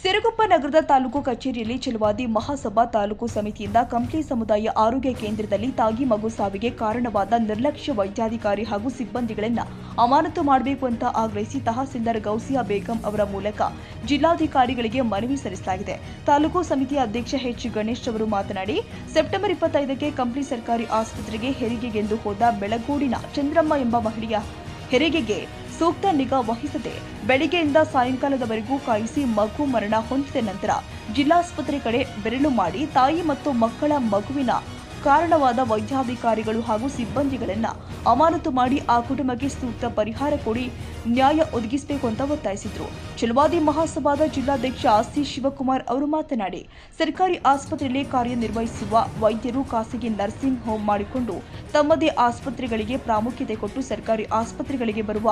ಸಿರುಗುಪ್ಪ ನಗರದ ತಾಲೂಕು ಕಚೇರಿಯಲ್ಲಿ ಛಲವಾದಿ ಮಹಾಸಭಾ ತಾಲೂಕು ಸಮಿತಿಯಿಂದ ಕಂಪ್ಲಿ ಸಮುದಾಯ ಆರೋಗ್ಯ ಕೇಂದ್ರದಲ್ಲಿ ತಾಗಿ ಮಗು ಸಾವಿಗೆ ಕಾರಣವಾದ ನಿರ್ಲಕ್ಷ್ಯ ವೈದ್ಯಾಧಿಕಾರಿ ಹಾಗೂ ಸಿಬ್ಬಂದಿಗಳನ್ನು ಅಮಾನತು ಮಾಡಬೇಕು ಅಂತ ಆಗ್ರಹಿಸಿ ತಹಸೀಲ್ದಾರ್ ಗೌಸಿಯಾ ಬೇಗಂ ಅವರ ಮೂಲಕ ಜಿಲ್ಲಾಧಿಕಾರಿಗಳಿಗೆ ಮನವಿ ಸಲ್ಲಿಸಲಾಗಿದೆ. ತಾಲೂಕು ಸಮಿತಿಯ ಅಧ್ಯಕ್ಷ ಎಚ್ ಗಣೇಶ್ ಅವರು ಮಾತನಾಡಿ, ಸೆಪ್ಟೆಂಬರ್ ಇಪ್ಪತ್ತೈದಕ್ಕೆ ಕಂಪ್ಲಿ ಸರ್ಕಾರಿ ಆಸ್ಪತ್ರೆಗೆ ಹೆರಿಗೆಗೆಂದು ಹೋದ ಬೆಳಗೂಡಿನ ಚಂದ್ರಮ್ಮ ಎಂಬ ಮಹಿಳೆಯ ಹೆರಿಗೆಗೆ ಸೂಕ್ತ ನಿಗಾ ವಹಿಸದೆ ಬೆಳಿಗ್ಗೆಯಿಂದ ಸಾಯಂಕಾಲದವರೆಗೂ ಕಾಯಿಸಿ ಮಗು ಮರಣ ಹೊಂದಿದ ನಂತರ ಜಿಲ್ಲಾಸ್ಪತ್ರೆ ಕಡೆ ಬೆರಳು ಮಾಡಿ ತಾಯಿ ಮತ್ತು ಮಕ್ಕಳ ಮಗುವಿನ ಕಾರಣವಾದ ವೈದ್ಯಾಧಿಕಾರಿಗಳು ಹಾಗೂ ಸಿಬ್ಬಂದಿಗಳನ್ನ ಅಮಾನತು ಮಾಡಿ ಆ ಕುಟುಂಬಕ್ಕೆ ಸೂಕ್ತ ಪರಿಹಾರ ಕೊಡಿ ನ್ಯಾಯ ಒದಗಿಸಬೇಕು ಅಂತ ಒತ್ತಾಯಿಸಿದ್ರು. ಚಲವಾದಿ ಮಹಾಸಭಾದ ಜಿಲ್ಲಾಧ್ಯಕ್ಷ ಸಿ ಶಿವಕುಮಾರ್ ಅವರು ಮಾತನಾಡಿ, ಸರ್ಕಾರಿ ಆಸ್ಪತ್ರೆಯಲ್ಲಿ ಕಾರ್ಯನಿರ್ವಹಿಸುವ ವೈದ್ಯರು ಖಾಸಗಿ ನರ್ಸಿಂಗ್ ಹೋಮ್ ಮಾಡಿಕೊಂಡು ತಮ್ಮದೇ ಆಸ್ಪತ್ರೆಗಳಿಗೆ ಪ್ರಾಮುಖ್ಯತೆ ಕೊಟ್ಟು ಸರ್ಕಾರಿ ಆಸ್ಪತ್ರೆಗಳಿಗೆ ಬರುವ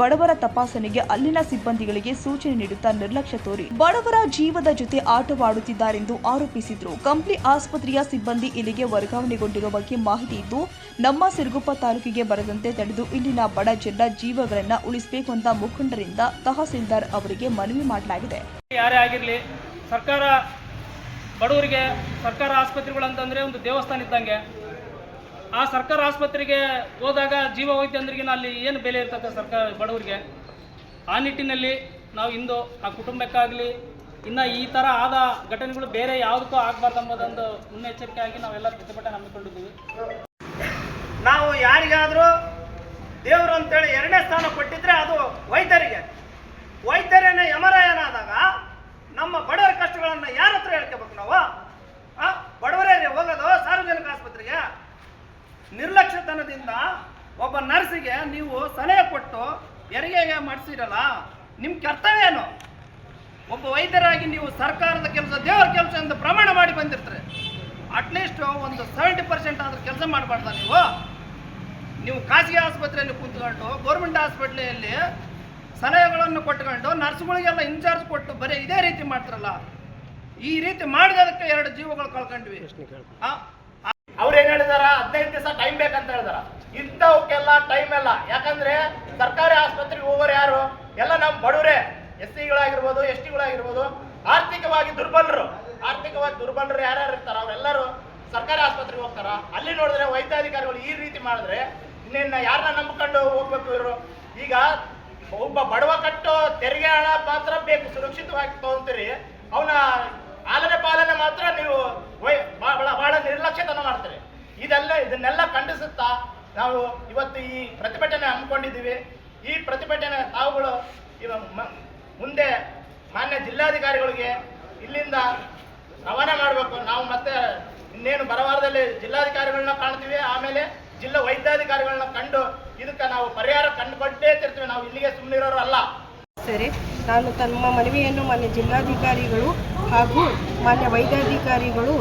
ಬಡವರ ತಪಾಸಣೆಗೆ ಅಲ್ಲಿನ ಸಿಬ್ಬಂದಿಗಳಿಗೆ ಸೂಚನೆ ನೀಡುತ್ತಾ ನಿರ್ಲಕ್ಷ್ಯ ತೋರಿ, ಬಡವರ ಜೀವದ ಜೊತೆ ಆಟವಾಡುತ್ತಿದ್ದಾರೆಂದು ಆರೋಪಿಸಿದ್ರು. ಕಂಪ್ಲಿ ಆಸ್ಪತ್ರೆಯ ಸಿಬ್ಬಂದಿ ಇಲ್ಲಿಗೆ ವರ್ಗಾವಣೆಗೊಂಡಿರುವ ಬಗ್ಗೆ ಮಾಹಿತಿ ಇದ್ದು, ನಮ್ಮ ಸಿರುಗುಪ್ಪ ತಾಲೂಕಿಗೆ ಬರದಂತೆ ತಡೆದು ಇಲ್ಲಿನ ಬಡ ಜನರ ಜೀವಗಳನ್ನು ಉಳಿಸಬೇಕು ಅಂತ ಮುಖಂಡರಿಂದ ತಹಸೀಲ್ದಾರ್ ಅವರಿಗೆ ಮನವಿ ಮಾಡಲಾಗಿದೆ. ಯಾರೇ ಆಗಿರಲಿ ಸರ್ಕಾರ ಬಡವರಿಗೆ ಸರ್ಕಾರ ಆಸ್ಪತ್ರೆಗಳು ಅಂತಂದ್ರೆ ಒಂದು ದೇವಸ್ಥಾನ ಇದ್ದಂಗೆ ಆ ಸರ್ಕಾರ ಆಸ್ಪತ್ರೆಗೆ ಹೋದಾಗ ಜೀವ ವೈದ್ಯಂದ್ರಿಗಿನ ಅಲ್ಲಿ ಏನು ಬೆಲೆ ಇರ್ತದೆ ಸರ್ಕಾರ ಬಡವರಿಗೆ? ಆ ನಿಟ್ಟಿನಲ್ಲಿ ನಾವು ಇಂದು ಆ ಕುಟುಂಬಕ್ಕಾಗಲಿ ಇನ್ನು ಈ ಥರ ಆದ ಘಟನೆಗಳು ಬೇರೆ ಯಾವುದಕ್ಕೂ ಆಗಬಾರ್ದು ಎಂಬುದೊಂದು ಮುನ್ನೆಚ್ಚರಿಕೆಯಾಗಿ ನಾವೆಲ್ಲ ಪ್ರತಿಭಟನೆ ಹಮ್ಮಿಕೊಂಡಿದ್ದೀವಿ ನಾವು ಯಾರಿಗಾದರೂ ದೇವರು ಅಂತೇಳಿ ಎರಡನೇ ಸ್ಥಾನ ಕೊಟ್ಟಿದ್ರೆ ಅದು ವೈದ್ಯರಿಗೆ. ವೈದ್ಯರೇನೆ ಯಮರಾಯನಾದಾಗ ನಮ್ಮ ಬಡವರ ಕಷ್ಟಗಳನ್ನು ಯಾರ ಹತ್ರ ಹೇಳ್ಕೋಬೇಕು ನಾವು? ಬಡವರೇ ಹೋಗೋದು ಸಾರ್ವಜನಿಕ ಆಸ್ಪತ್ರೆಗೆ. ನಿರ್ಲಕ್ಷ್ಯತನದಿಂದ ಒಬ್ಬ ನರ್ಸಿಗೆ ನೀವು ಸಲಹೆ ಕೊಟ್ಟು ಹೆರಿಗೆಗೆ ಮಾಡಿಸಿರಲ್ಲ ನಿಮ್ಮ ಕರ್ತವ್ಯ ಏನು? ಒಬ್ಬ ವೈದ್ಯರಾಗಿ ನೀವು ಸರ್ಕಾರದ ಕೆಲಸ, ದೇವರ ಕೆಲಸ ಎಂದು ಪ್ರಮಾಣ ಮಾಡಿ ಬಂದಿರ್ತಾರೆ. ಅಟ್ಲೀಸ್ಟ್ ಒಂದು ಸೆವೆಂಟಿ ಪರ್ಸೆಂಟ್ ಆದ್ರೂ ಕೆಲಸ ಮಾಡಬಾರ್ದ ನೀವು? ನೀವು ಖಾಸಗಿ ಆಸ್ಪತ್ರೆಯಲ್ಲಿ ಕೂತ್ಕೊಂಡು ಗೌರ್ಮೆಂಟ್ ಆಸ್ಪತ್ರೆಯಲ್ಲಿ ಸಲಹೆಗಳನ್ನು ಕೊಟ್ಕೊಂಡು ನರ್ಸ್ಗಳಿಗೆಲ್ಲ ಇನ್ಚಾರ್ಜ್ ಕೊಟ್ಟು ಬರೀ ಇದೇ ರೀತಿ ಮಾಡ್ತಾರಲ್ಲ ಈ ರೀತಿ ಮಾಡಿದದಕ್ಕೆ ಎರಡು ಜೀವಗಳು ಕಳ್ಕೊಂಡ್ವಿ. ಅವ್ರು ಏನ್ ಹೇಳಿದಾರ? ಹದಿನೈದು ದಿವಸ ಟೈಮ್ ಬೇಕಂತ ಹೇಳಿದಾರ. ಇಂಥವಕ್ಕೆಲ್ಲ ಟೈಮ್ ಎಲ್ಲ ಯಾಕಂದ್ರೆ ಸರ್ಕಾರಿ ಆಸ್ಪತ್ರೆಗೆ ಹೋಗೋರು ಯಾರು? ಎಲ್ಲ ನಮ್ಮ ಬಡವರೇ. ಎಸ್ ಸಿಗಳಾಗಿರ್ಬೋದು ಎಸ್ ಟಿಗಳಾಗಿರ್ಬೋದು. ಆರ್ಥಿಕವಾಗಿ ದುರ್ಬಲರು. ಆರ್ಥಿಕವಾಗಿ ದುರ್ಬಲರು ಯಾರ್ಯಾರು ಇರ್ತಾರ? ಅವರೆಲ್ಲರೂ ಸರ್ಕಾರಿ ಆಸ್ಪತ್ರೆಗೆ ಹೋಗ್ತಾರ? ಅಲ್ಲಿ ನೋಡಿದ್ರೆ ವೈದ್ಯಾಧಿಕಾರಿಗಳು ಈ ರೀತಿ ಮಾಡಿದ್ರೆ ಇನ್ನೇನ ಯಾರನ್ನ ನಂಬ್ಕೊಂಡು ಹೋಗ್ಬೇಕು ಇವರು? ಈಗ ಒಬ್ಬ ಬಡವ ಕಟ್ಟೋ ತೆರಿಗೆ ಹಣ ಮಾತ್ರ ಬೇಕು, ಸುರಕ್ಷಿತವಾಗಿ ತಗೊಂತೀರಿ. ಅವನ ಆಲನೆ ಪಾಲನೆ ಮಾತ್ರ ನೀವು ಬಹಳ ನಿರ್ಲಕ್ಷ್ಯತನ ಮಾಡ್ತೀರಿ. ಇದೆಲ್ಲ ಇದನ್ನೆಲ್ಲ ಖಂಡಿಸುತ್ತಾ ನಾವು ಇವತ್ತು ಈ ಪ್ರತಿಭಟನೆ ಹಮ್ಮಿಕೊಂಡಿದ್ದೀವಿ. ಈ ಪ್ರತಿಭಟನೆ ತಾವುಗಳು ಇವ ಮುಂದೆ ಮಾನ್ಯ ಜಿಲ್ಲಾಧಿಕಾರಿಗಳಿಗೆ ಇಲ್ಲಿಂದ ರವಾನೆ ಮಾಡಬೇಕು. ನಾವು ಮತ್ತೆ ಇನ್ನೇನು ಬರವಾರದಲ್ಲಿ ಜಿಲ್ಲಾಧಿಕಾರಿಗಳನ್ನ ಕಾಣ್ತೀವಿ. ಆಮೇಲೆ ಜಿಲ್ಲಾ ವೈದ್ಯಾಧಿಕಾರಿಗಳನ್ನ ಕಂಡು ಇದಕ್ಕೆ ನಾವು ಪರಿಹಾರ ಕಂಡುಕೊಂಡೇ ತಿರ್ತೀವಿ ನಾವು ಇಲ್ಲಿಗೆ ಸುಮ್ಮನಿರೋರು ಅಲ್ಲ. ಸರಿ, ನಾನು ತಮ್ಮ ಮನವಿಯನ್ನು ಮಾನ್ಯ ಜಿಲ್ಲಾಧಿಕಾರಿಗಳು ಹಾಗೂ ಮಾನ್ಯ ವೈದ್ಯಾಧಿಕಾರಿಗಳು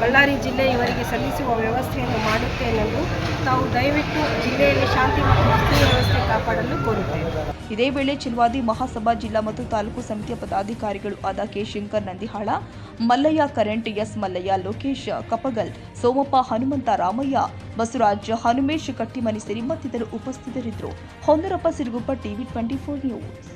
ಬಳ್ಳಾರಿ ಜಿಲ್ಲೆ ಇವರಿಗೆ ಸಲ್ಲಿಸುವ ವ್ಯವಸ್ಥೆಯನ್ನು ಮಾಡುತ್ತೇನೆಂದು ತಾವು ದಯವಿಟ್ಟು ಜಿಲ್ಲೆಯಲ್ಲಿ ಶಾಂತಿ ಮತ್ತು ವ್ಯವಸ್ಥೆ ಕಾಪಾಡಲು ಕೋರುತ್ತೇವೆ. ಇದೇ ವೇಳೆ ಚಿಲ್ವಾದಿ ಮಹಾಸಭಾ ಜಿಲ್ಲಾ ಮತ್ತು ತಾಲೂಕು ಸಮಿತಿಯ ಪದಾಧಿಕಾರಿಗಳು ಆದ ಕೆ ಶಂಕರ್ ನಂದಿಹಾಳ, ಮಲ್ಲಯ್ಯ ಕರೆಂಟ್, ಎಸ್ ಮಲ್ಲಯ್ಯ, ಲೋಕೇಶ್ ಕಪಗಲ್, ಸೋಮಪ್ಪ ಹನುಮಂತ ರಾಮಯ್ಯ, ಬಸವರಾಜ್ ಹನುಮೇಶ್ ಕಟ್ಟಿಮನಿ ಸೇರಿ ಮತ್ತಿತರರು ಉಪಸ್ಥಿತರಿದ್ದರು. Honnarappa Siruguppa TV twenty four news.